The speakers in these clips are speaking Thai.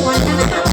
one and a half.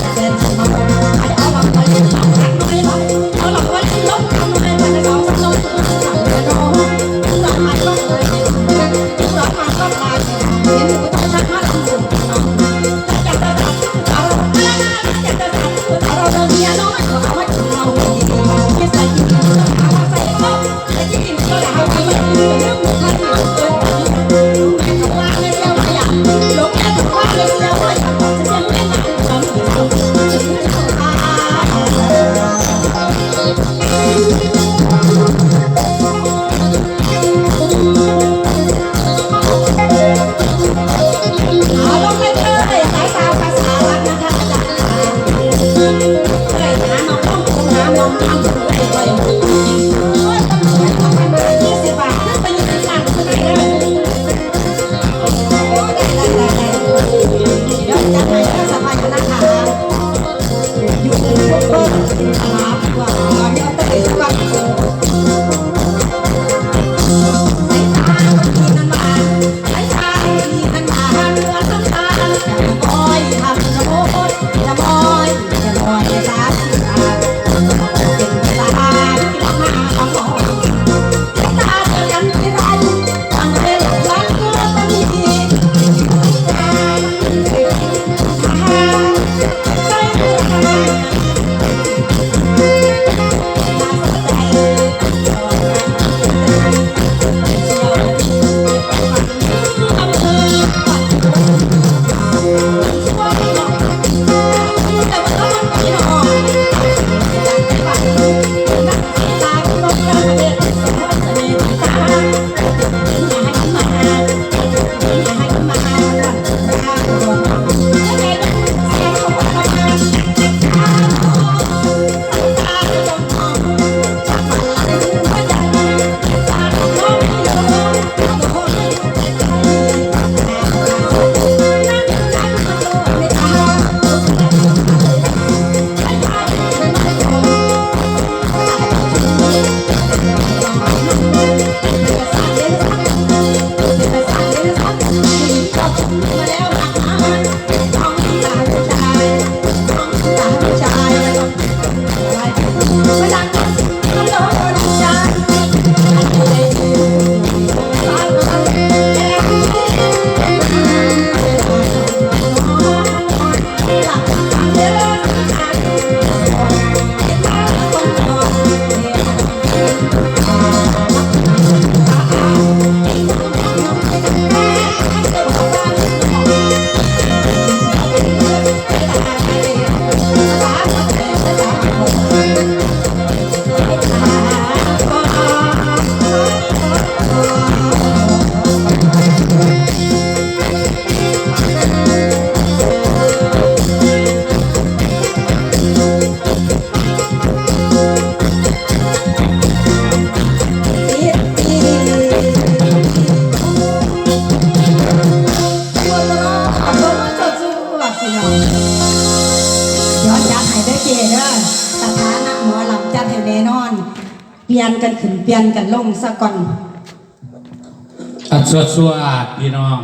Thank you. ย้องย้อนจัดให้เด้เกเด้อสถานะหมอลัำจัดให้แน่นอน เปลี่ยนกันขึ้นเปลี่ยนกันลงซะก่อนอัดสวดสวดพี่น้อง